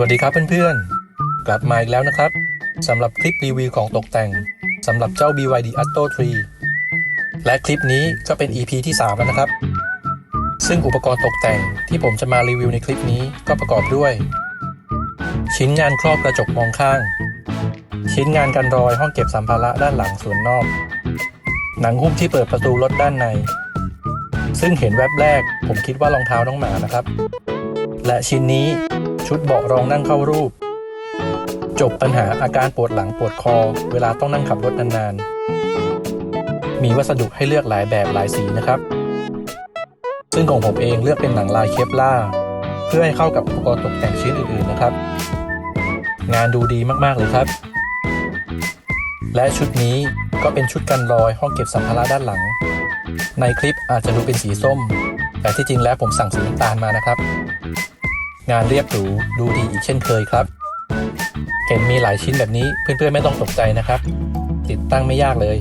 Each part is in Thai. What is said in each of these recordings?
วัสดีครับเพื่อนๆ กลับมาอีกแล้วนะครับสำหรับคลิปรีวิวของตกแต่งสำหรับเจ้า BYD Atto 3 และคลิปนี้ก็เป็น EP ที่ 3 แล้วนะครับ ซึ่งอุปกรณ์ตกแต่งที่ผมจะมารีวิวในคลิปนี้ก็ประกอบด้วย ชิ้นงานครอบกระจกมองข้าง ชิ้นงานกันรอยห้องเก็บสัมภาระด้านหลังส่วนนอก หนังหุ้มที่เปิดประตูรถด้านใน ซึ่งเห็นแวบแรก ผมคิดว่ารองเท้าน้องหมานะครับ และชิ้นนี้ ชุดเบาะรองนั่งเข้ารูป จบปัญหาอาการปวดหลังปวดคอ เวลาต้องนั่งขับรถนานๆ มีวัสดุให้เลือกหลายแบบหลายสีนะครับ ซึ่งของผมเองเลือกเป็นหนังลายเคปล่าเพื่อให้เข้ากับอุปกรณ์ตกแต่งชิ้นอื่นๆนะครับ งานดูดีมากๆเลยครับ และชุดนี้ก็เป็นชุดกันรอยห้องเก็บสัมภาระด้านหลัง ในคลิปอาจจะดูเป็นสีส้ม แต่ที่จริงแล้วผมสั่งสีน้ำตาลมานะครับ งานเรียบหรูดูดีอีกเช่นเคยครับ เห็นมีหลายชิ้นแบบนี้เพื่อนๆไม่ต้องตกใจนะครับ ติดตั้งไม่ยากเลย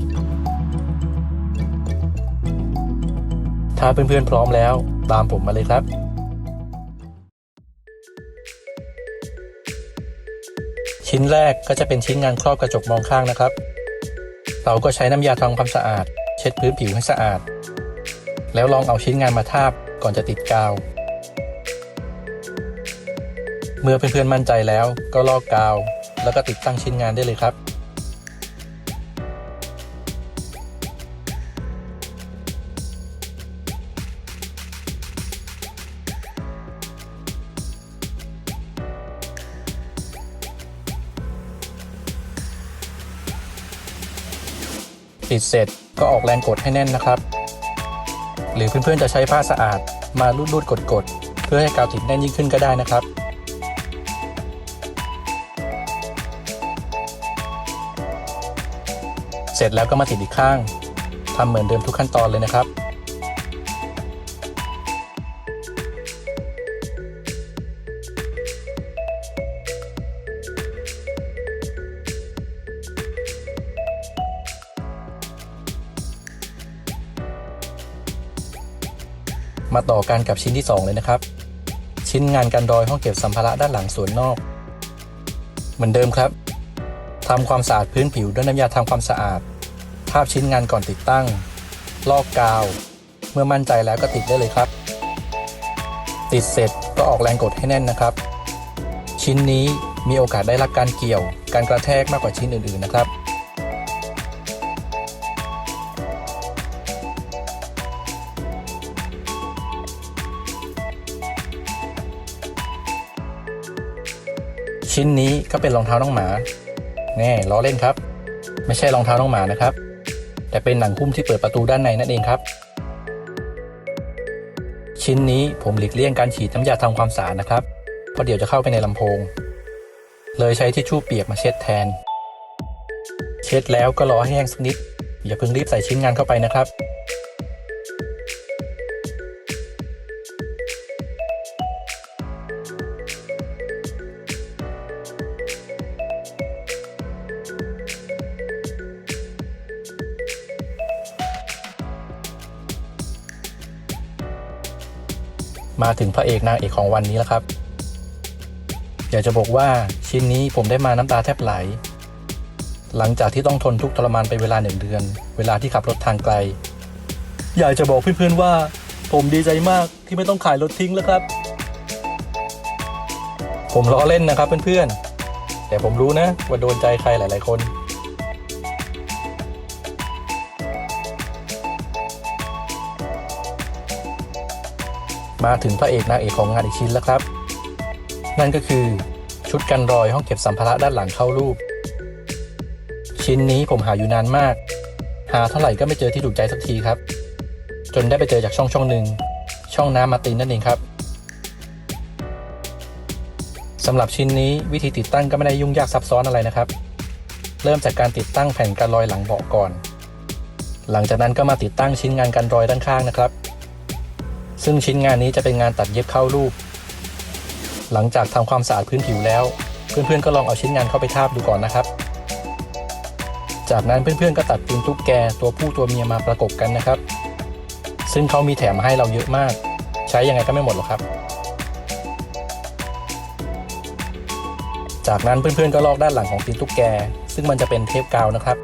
ถ้าเพื่อนๆพร้อมแล้ว ตามผมมาเลยครับชิ้นแรกก็จะเป็นชิ้นงานครอบกระจกมองข้างนะครับ เราก็ใช้น้ำยาทำความสะอาด เช็ดพื้นผิวให้สะอาด แล้วลองเอาชิ้นงานมาทาบก่อนจะติดกาว เมื่อเพื่อนๆมั่นใจแล้วก็ลอกกาว แล้วก็ติดตั้งชิ้นงานได้เลยครับติดเสร็จก็ออกแรงกดให้แน่นนะครับ หรือเพื่อนๆจะใช้ผ้าสะอาดมาลูดๆกดๆเพื่อให้กาวติดแน่นยิ่งขึ้นก็ได้นะครับ เสร็จแล้วก็มาติดอีกข้างทำเหมือนเดิมทุกขั้นตอนเลยนะครับมาต่อกันกับชิ้นที่ 2 เลยนะครับ ชิ้นงานกันรอยห้องเก็บสัมภาระด้านหลังส่วนนอก เหมือนเดิมครับ ทำความสะอาดพื้นผิวด้วยน้ำยาทำความสะอาด ภาพชิ้นงานก่อนติดตั้ง ลอกกาว เมื่อมั่นใจแล้วก็ติดได้เลยครับ ติดเสร็จก็ออกแรงกดให้แน่นนะครับ ชิ้นนี้มีโอกาสได้รับการเกี่ยว การกระแทกมากกว่าชิ้นอื่น ๆ นะครับ ชิ้นนี้ก็เป็นรองเท้าน้องหมา แน่ล้อเล่นครับ ไม่ใช่รองเท้าน้องหมานะครับ แต่เป็นหนังหุ้มที่เปิดประตูด้านในนั่นเองครับ ชิ้นนี้ผมหลีกเลี่ยงการฉีดน้ำยาทำความสะอาดนะครับ เพราะเดี๋ยวจะเข้าไปในลำโพง เลยใช้ทิชชู่เปียกมาเช็ดแทน เช็ดแล้วก็รอให้แห้งสักนิด อย่าเพิ่งรีบใส่ชิ้นงานเข้าไปนะครับ มาถึงพระเอกนางเอกของวันนี้แล้วครับ อยากจะบอกว่าชิ้นนี้ผมได้มาน้ำตาแทบไหล หลังจากที่ต้องทนทุกทรมานไปเวลาหนึ่งเดือน เวลาที่ขับรถทางไกล อยากจะบอกเพื่อนๆว่า ผมดีใจมากที่ไม่ต้องขายรถทิ้งแล้วครับ ผมล้อเล่นนะครับเพื่อนๆแต่ผมรู้นะว่าโดนใจใครหลาย ๆ คน มาถึงพระเอกนางเอกของงานอีกชิ้นแล้วครับ นั่นก็คือชุดกันรอยห้องเก็บสัมภาระด้านหลังเข้ารูป ชิ้นนี้ผมหาอยู่นานมาก หาเท่าไหร่ก็ไม่เจอที่ถูกใจสักทีครับ จนได้ไปเจอจากช่องช่องหนึ่งช่องน้ำมาตินนั่นเองครับสำหรับชิ้นนี้วิธีติดตั้งก็ไม่ได้ยุ่งยากซับซ้อนอะไรนะครับ เริ่มจากการติดตั้งแผ่นกันรอยหลังเบาะก่อน หลังจากนั้นก็มาติดตั้งชิ้นงานกันรอยด้านข้างนะครับ ซึ่งชิ้นงานนี้จะเป็นงานตัดเย็บเข้ารูป หลังจากทำความสะอาดพื้นผิวแล้ว เพื่อนๆก็ลองเอาชิ้นงานเข้าไปทาบดูก่อนนะครับ จากนั้นเพื่อนๆก็ตัดตีนตุ๊กแกตัวผู้ตัวเมียมาประกบกันนะครับ ซึ่งเขามีแถมมาให้เราเยอะมาก ใช้ยังไงก็ไม่หมดหรอกครับ จากนั้นเพื่อนๆก็ลอกด้านหลังของตีนตุ๊กแก ซึ่งมันจะเป็นเทปกาวนะครับ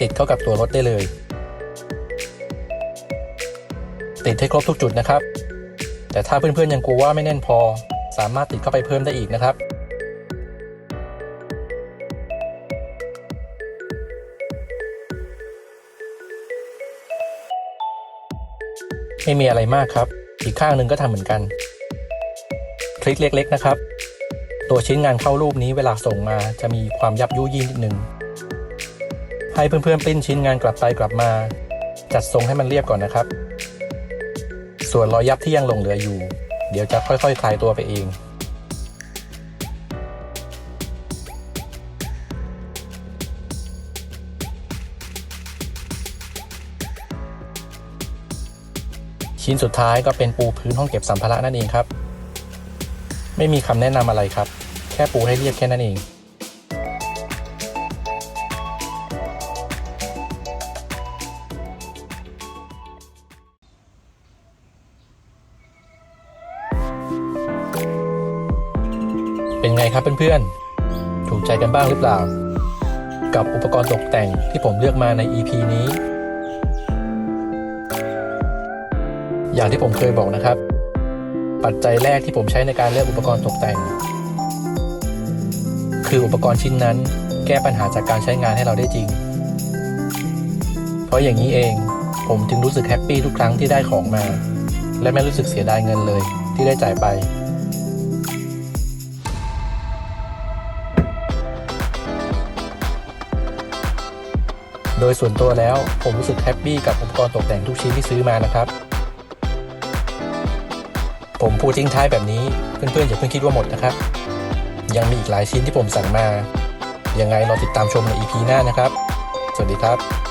ติดเข้ากับตัวรถได้เลย ติดให้ครบทุกจุดนะครับ แต่ถ้าเพื่อนๆยังกลัวว่าไม่แน่นพอ สามารถติดเข้าไปเพิ่มได้อีกนะครับ ไม่มีอะไรมากครับ อีกข้างหนึ่งก็ทำเหมือนกันทริคเล็ก ๆ นะครับ ตัวชิ้นงานเข้ารูปนี้เวลาส่งมาจะมีความยับยุยี่นิดนึงให้เพื่อนๆ ปริ้นชิ้นงานกลับไปกลับมา จัดทรงให้มันเรียบก่อนนะครับ ส่วนรอยยับที่ยังหลงเหลืออยู่ เดี๋ยวจะค่อยๆคลายตัวไปเองชิ้นสุดท้ายก็เป็นปูพื้นห้องเก็บสัมภาระนั่นเองครับ ไม่มีคำแนะนำอะไรครับ แค่ปูให้เรียบแค่นั้นเอง ไงครับเพื่อนๆ ถูกใจกันบ้างหรือเปล่า กับอุปกรณ์ตกแต่งที่ผมเลือกมาใน EP นี้ อย่างที่ผมเคยบอกนะครับ ปัจจัยแรกที่ผมใช้ในการเลือกอุปกรณ์ตกแต่ง คืออุปกรณ์ชิ้นนั้น แก้ปัญหาจากการใช้งานให้เราได้จริง เพราะอย่างนี้เองผมจึงรู้สึกแฮปปี้ทุกครั้งที่ได้ของมา และไม่รู้สึกเสียดายเงินเลยที่ได้จ่ายไป โดยส่วนตัวแล้วผมรู้สึกแฮปปี้กับอุปกรณ์ตกแต่งทุกชิ้นที่ซื้อมานะครับ ผมพูดทิ้งท้ายแบบนี้เพื่อนๆอย่าเพิ่งคิดว่าหมดนะครับ ยังมีอีกหลายชิ้นที่ผมสั่งมา ยังไงรอติดตามชมใน EP หน้านะครับ สวัสดีครับ